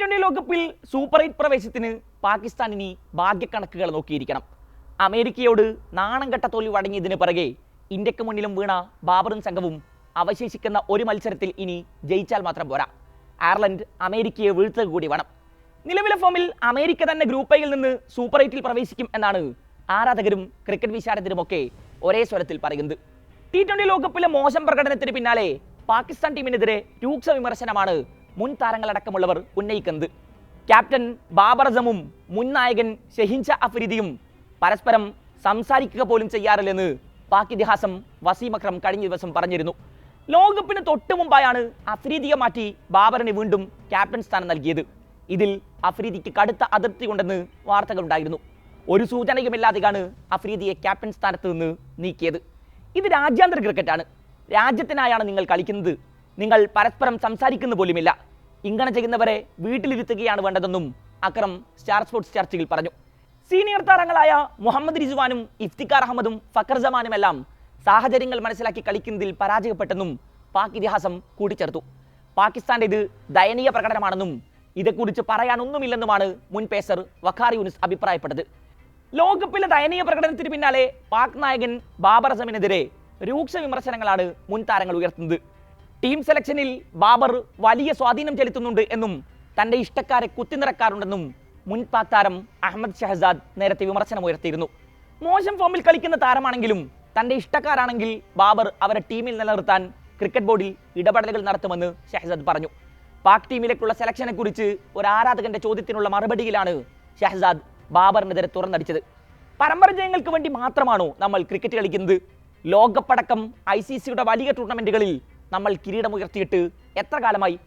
Twenty ലോകകപ്പിൽ super eight പ്രവേശത്തിന് Pakistan ഇനി ഭാഗ്യക്കണക്കുകൾ നോക്കിയിരിക്കണം. അമേരിക്കയോട് നാണം കെട്ട തോൽവി വടങ്ങിയതിന് പിറകെ ഇന്ത്യയ്ക്ക് മുന്നിലും വീണ ബാബറും സംഘവും അവശേഷിക്കുന്ന ഒരു മത്സരത്തിൽ ഇനി ജയിച്ചാൽ മാത്രം പോരാ. അയർലൻഡ് അമേരിക്കയെ വീഴ്ത്തുക കൂടി വേണം. നിലവിലെ ഫോമിൽ അമേരിക്ക തന്നെ ഗ്രൂപ്പ് എയിൽ നിന്ന് സൂപ്പർ എയ്റ്റിൽ പ്രവേശിക്കും എന്നാണ് ആരാധകരും ക്രിക്കറ്റ് വിശാരദരുമൊക്കെ ഒരേ സ്വരത്തിൽ പറയുന്നത്. ടി ട്വന്റി ലോകകപ്പിലെ മോശം പ്രകടനത്തിന് പിന്നാലെ പാകിസ്ഥാൻ ടീമിനെതിരെ രൂക്ഷ വിമർശനമാണ് മുൻ താരങ്ങളടക്കമുള്ളവർ ഉന്നയിക്കുന്നത്. ക്യാപ്റ്റൻ ബാബർ അസമും മുൻ നായകൻ ഷെഹിൻഷ അഫ്രീദിയും പരസ്പരം സംസാരിക്കുക പോലും ചെയ്യാറില്ലെന്ന് പാക് ഇതിഹാസം വസീം അക്രം കഴിഞ്ഞ ദിവസം പറഞ്ഞിരുന്നു. ലോകകപ്പിന് തൊട്ടു മുമ്പായാണ് അഫ്രീദിയെ മാറ്റി ബാബറിന് വീണ്ടും ക്യാപ്റ്റൻ സ്ഥാനം നൽകിയത്. ഇതിൽ അഫ്രീദിക്ക് കടുത്ത അതിർത്തി ഉണ്ടെന്ന് വാർത്തകളുണ്ടായിരുന്നു. ഒരു സൂചനയുമില്ലാതെയാണ് അഫ്രീദിയെ ക്യാപ്റ്റൻ സ്ഥാനത്ത് നിന്ന് നീക്കിയത്. ഇത് രാജ്യാന്തര ക്രിക്കറ്റാണ്. രാജ്യത്തിനായാണ് നിങ്ങൾ കളിക്കുന്നത് നിങ്ങൾ പരസ്പരം സംസാരിക്കുന്ന പോലുമില്ല. ഇങ്ങനെ ചെയ്യുന്നവരെ വീട്ടിലിരുത്തുകയാണ് വേണ്ടതെന്നും അക്രം സ്റ്റാർ സ്പോർട്സ് ചർച്ചയിൽ പറഞ്ഞു. സീനിയർ താരങ്ങളായ മുഹമ്മദ് റിസ്വാനും ഇഫ്തിഖാർ അഹമ്മദും ഫക്കർ ജമാനും എല്ലാം സാഹചര്യങ്ങൾ മനസ്സിലാക്കി കളിക്കുന്നതിൽ പരാജയപ്പെട്ടെന്നും പാക് ഇതിഹാസം കൂട്ടിച്ചേർത്തു. പാകിസ്ഥാന്റെ ഇത് ദയനീയ പ്രകടനമാണെന്നും ഇതേക്കുറിച്ച് പറയാനൊന്നുമില്ലെന്നുമാണ് മുൻ പേസർ വഖാർ യൂനിസ് അഭിപ്രായപ്പെട്ടത്. ലോകകപ്പിലെ ദയനീയ പ്രകടനത്തിന് പിന്നാലെ പാക് നായകൻ ബാബർ അസമിനെതിരെ രൂക്ഷ വിമർശനങ്ങളാണ് മുൻ താരങ്ങൾ ഉയർത്തുന്നത്. ടീം സെലക്ഷനിൽ ബാബർ വലിയ സ്വാധീനം ചെലുത്തുന്നുണ്ട് എന്നും തന്റെ ഇഷ്ടക്കാരെ കുത്തിനിറക്കാറുണ്ടെന്നും മുൻ പാക് താരം അഹമ്മദ് ഷഹസാദ് നേരത്തെ വിമർശനമുയർത്തിയിരുന്നു. മോശം ഫോമിൽ കളിക്കുന്ന താരമാണെങ്കിലും തന്റെ ഇഷ്ടക്കാരാണെങ്കിൽ ബാബർ അവരെ ടീമിൽ നിലനിർത്താൻ ക്രിക്കറ്റ് ബോർഡിൽ ഇടപെടലുകൾ നടത്തുമെന്ന് ഷഹസാദ് പറഞ്ഞു. പാക് ടീമിലേക്കുള്ള സെലക്ഷനെ കുറിച്ച് ഒരു ആരാധകന്റെ ചോദ്യത്തിനുള്ള മറുപടിയിലാണ് ഷഹസാദ് ബാബറിനെതിരെ തുറന്നടിച്ചത്. പരമ്പര ജയങ്ങൾക്ക് വേണ്ടി മാത്രമാണോ നമ്മൾ ക്രിക്കറ്റ് കളിക്കുന്നത്? ലോകപ്പടക്കം ഐ സി സിയുടെ വലിയ ടൂർണമെന്റുകളിൽ നമ്മൾ കിരീടമുയർത്തിയിട്ട് എത്ര കാലമായി?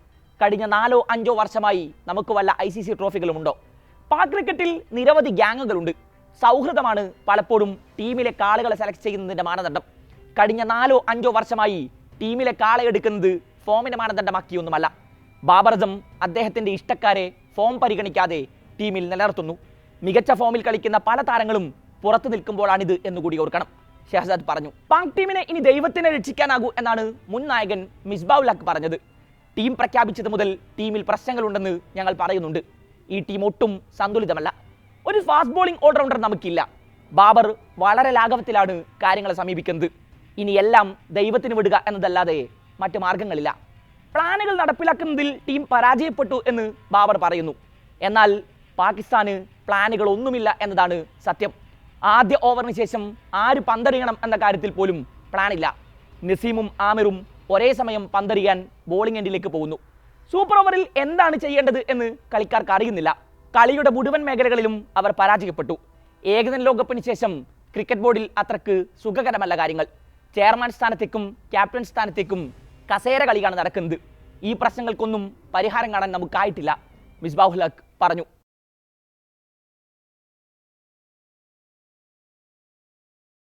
കഴിഞ്ഞ നാലോ അഞ്ചോ വർഷമായി നമുക്ക് വല്ല ഐ സി സി ട്രോഫികളുമുണ്ടോ? പാക് ക്രിക്കറ്റിൽ നിരവധി ഗ്യാങ്ങുകളുണ്ട്. സൗഹൃദമാണ് പലപ്പോഴും ടീമിലെ കാളുകളെ സെലക്ട് ചെയ്യുന്നതിന്റെ മാനദണ്ഡം. കഴിഞ്ഞ നാലോ അഞ്ചോ വർഷമായി ടീമിലെ കാളെ എടുക്കുന്നത് ഫോമിന്റെ മാനദണ്ഡമാക്കിയൊന്നുമല്ല. ബാബർജം അദ്ദേഹത്തിന്റെ ഇഷ്ടക്കാരെ ഫോം പരിഗണിക്കാതെ ടീമിൽ നിലനിർത്തുന്നു. മികച്ച ഫോമിൽ കളിക്കുന്ന പല താരങ്ങളും പുറത്തു നിൽക്കുമ്പോഴാണിത് എന്നുകൂടി ഓർക്കണം. ഷഹസാദ് പറഞ്ഞു. പാക് ടീമിനെ ഇനി ദൈവത്തിനെ രക്ഷിക്കാനാകൂ എന്നാണ് മുൻ നായകൻ മിസ്ബാ ഹക്ക് പറഞ്ഞത്. ടീം പ്രഖ്യാപിച്ചത് മുതൽ ടീമിൽ പ്രശ്നങ്ങളുണ്ടെന്ന് ഞങ്ങൾ പറയുന്നുണ്ട്. ഈ ടീം ഒട്ടും സന്തുലിതമല്ല. ഒരു ഫാസ്റ്റ് ബോളിംഗ് ഓൾറൗണ്ടർ നമുക്കില്ല. ബാബർ വളരെ ലാഘവത്തിലാണ് കാര്യങ്ങളെ സമീപിക്കുന്നത്. ഇനി എല്ലാം ദൈവത്തിന് വിടുക എന്നതല്ലാതെ മറ്റു മാർഗങ്ങളില്ല. പ്ലാനുകൾ നടപ്പിലാക്കുന്നതിൽ ടീം പരാജയപ്പെട്ടു എന്ന് ബാബർ പറയുന്നു. എന്നാൽ പാകിസ്ഥാന് പ്ലാനുകളൊന്നുമില്ല എന്നതാണ് സത്യം. ആദ്യ ഓവറിന് ശേഷം ആര് പന്തെറിയണം എന്ന കാര്യത്തിൽ പോലും പ്ലാനില്ല നസീമും ആമിറും ഒരേ സമയം പന്തെറിയാൻ ബോളിംഗ് എൻഡിലേക്ക് പോകുന്നു. സൂപ്പർ ഓവറിൽ എന്താണ് ചെയ്യേണ്ടത് എന്ന് കളിക്കാർക്ക് അറിയുന്നില്ല. കളിയുടെ മുഴുവൻ മേഖലകളിലും അവർ പരാജയപ്പെട്ടു. ഏകദിന ലോകകപ്പിന് ശേഷം ക്രിക്കറ്റ് ബോർഡിൽ അത്രയ്ക്ക് സുഖകരമല്ല കാര്യങ്ങൾ. ചെയർമാൻ സ്ഥാനത്തേക്കും ക്യാപ്റ്റൻ സ്ഥാനത്തേക്കും കസേര കളിയാണ് നടക്കുന്നത്. ഈ പ്രശ്നങ്ങൾക്കൊന്നും പരിഹാരം കാണാൻ നമുക്കായിട്ടില്ല. മിസ്ബാഹുൽ പറഞ്ഞു.